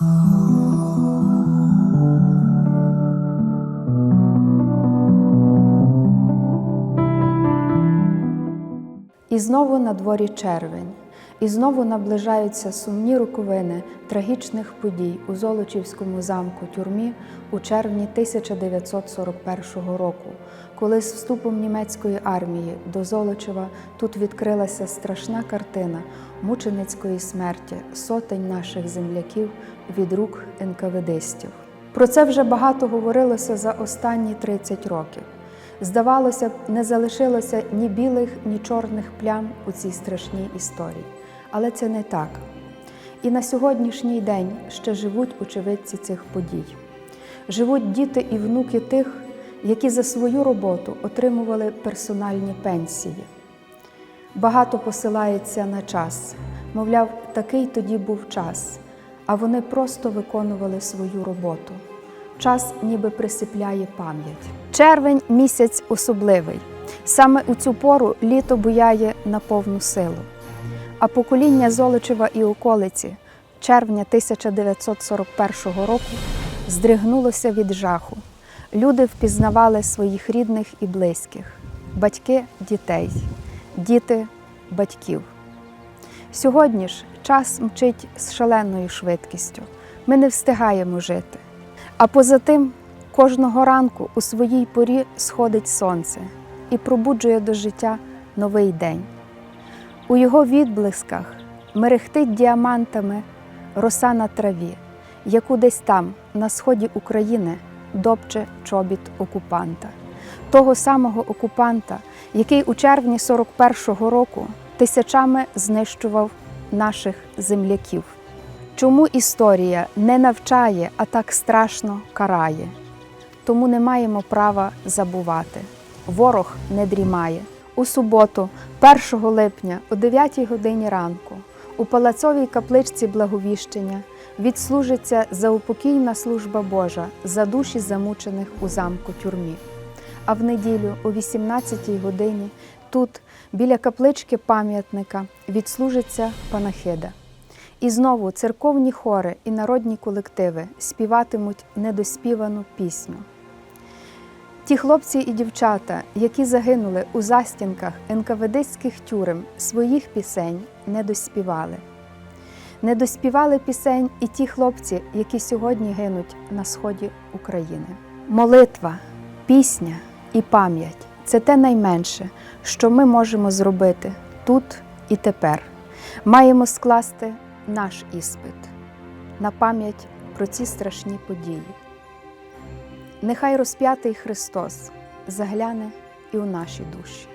І знову на дворі червень, і знову наближаються сумні роковини трагічних подій у Золочівському замку тюрмі у червні 1941 року, коли з вступом німецької армії до Золочева тут відкрилася страшна картина мученицької смерті сотень наших земляків від рук НКВДстів. Про це вже багато говорилося за останні 30 років. Здавалося б, не залишилося ні білих, ні чорних плям у цій страшній історії. Але це не так. І на сьогоднішній день ще живуть очевидці цих подій. Живуть діти і внуки тих, які за свою роботу отримували персональні пенсії. Багато посилається на час. Мовляв, такий тоді був час, а вони просто виконували свою роботу. Час ніби присипляє пам'ять. Червень місяць особливий. Саме у цю пору літо буяє на повну силу. А покоління Золочева і околиці червня 1941 року здригнулося від жаху. Люди впізнавали своїх рідних і близьких, батьки дітей, діти батьків. Сьогодні ж час мчить з шаленою швидкістю. Ми не встигаємо жити. А поза тим, кожного ранку у своїй порі сходить сонце і пробуджує до життя новий день. У його відблисках мерехтить діамантами роса на траві, яку десь там, на сході України, допче чобіт окупанта, того самого окупанта, який у червні 41-го року тисячами знищував наших земляків. Чому історія не навчає, а так страшно карає? Тому не маємо права забувати. Ворог не дрімає. У суботу, 1 липня, о 9 годині ранку, у палацовій капличці Благовіщення відслужиться заупокійна служба Божа за душі замучених у замку тюрмі. А в неділю о 18 годині тут, біля каплички пам'ятника, відслужиться панахида. І знову церковні хори і народні колективи співатимуть недоспівану пісню. Ті хлопці і дівчата, які загинули у застінках НКВДських тюрем, своїх пісень не доспівали. Не доспівали пісень і ті хлопці, які сьогодні гинуть на сході України. Молитва, пісня і пам'ять це те найменше, що ми можемо зробити тут і тепер. Маємо скласти наш іспит на пам'ять про ці страшні події. Нехай розп'ятий Христос загляне і у наші душі.